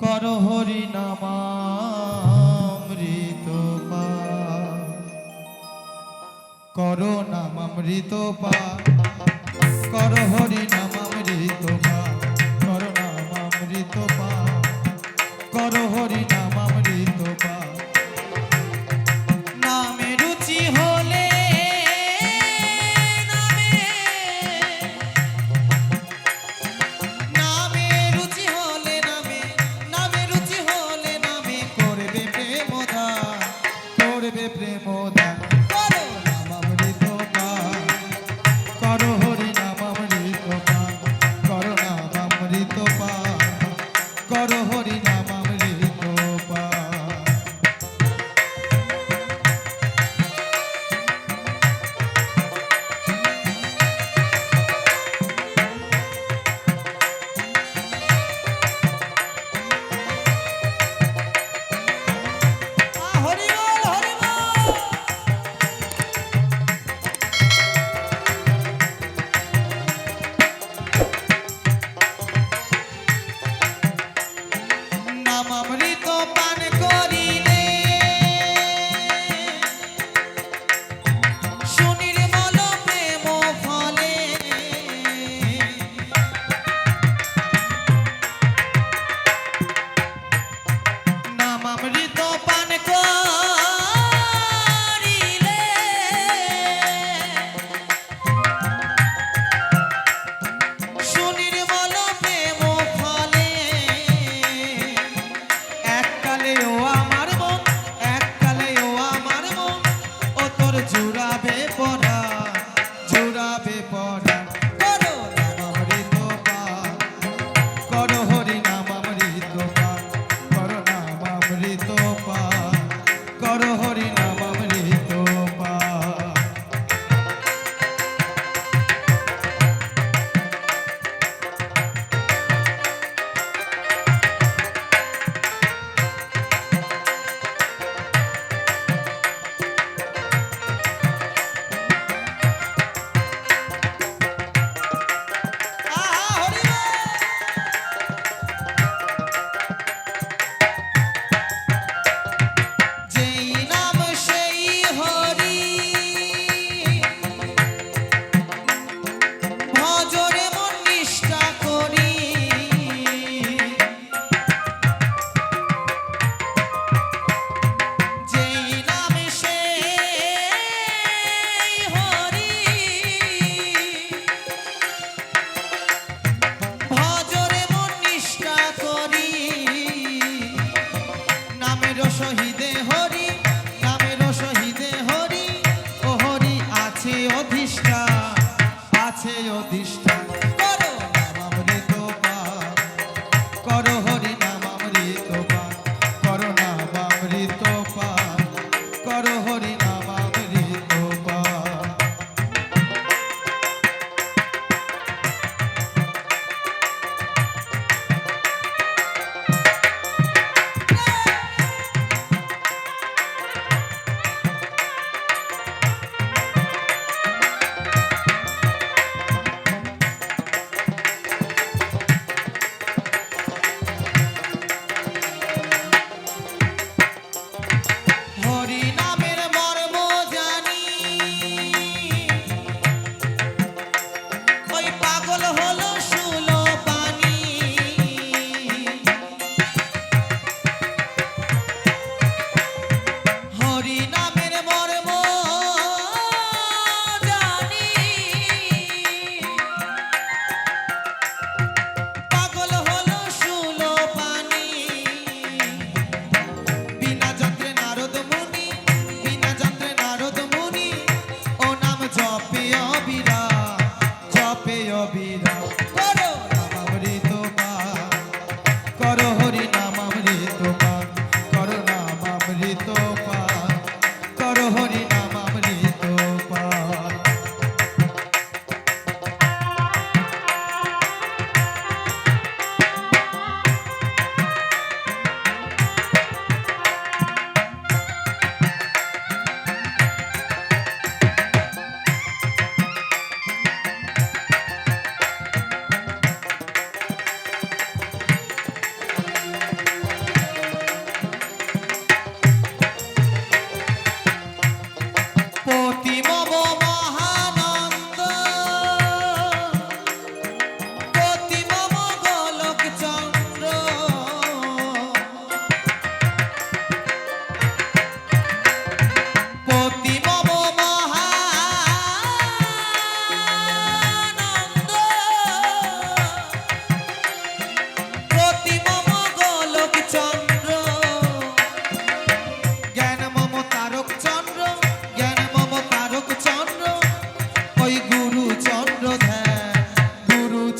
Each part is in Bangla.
কর হরি নামামৃত কর নামামৃত পা। কর হরি নামামৃত পা। কর নামামৃত পা। কর হরি নাম করো হরিনা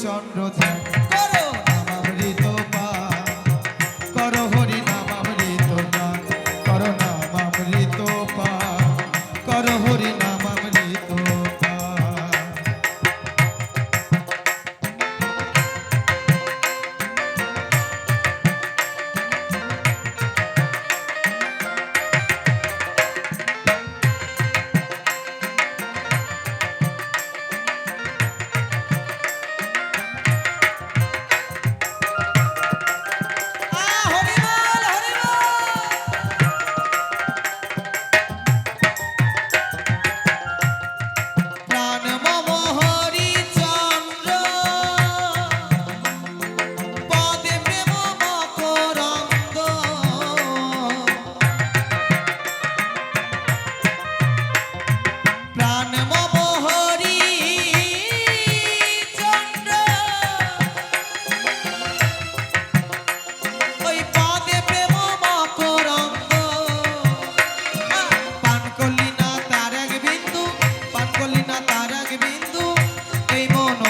চন্দ্র ধ্যান করো।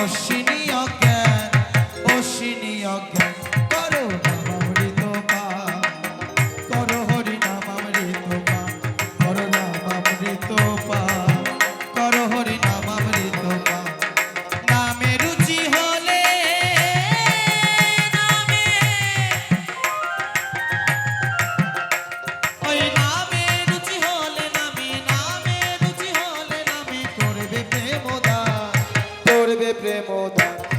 Oxi. bebê, primo, dona.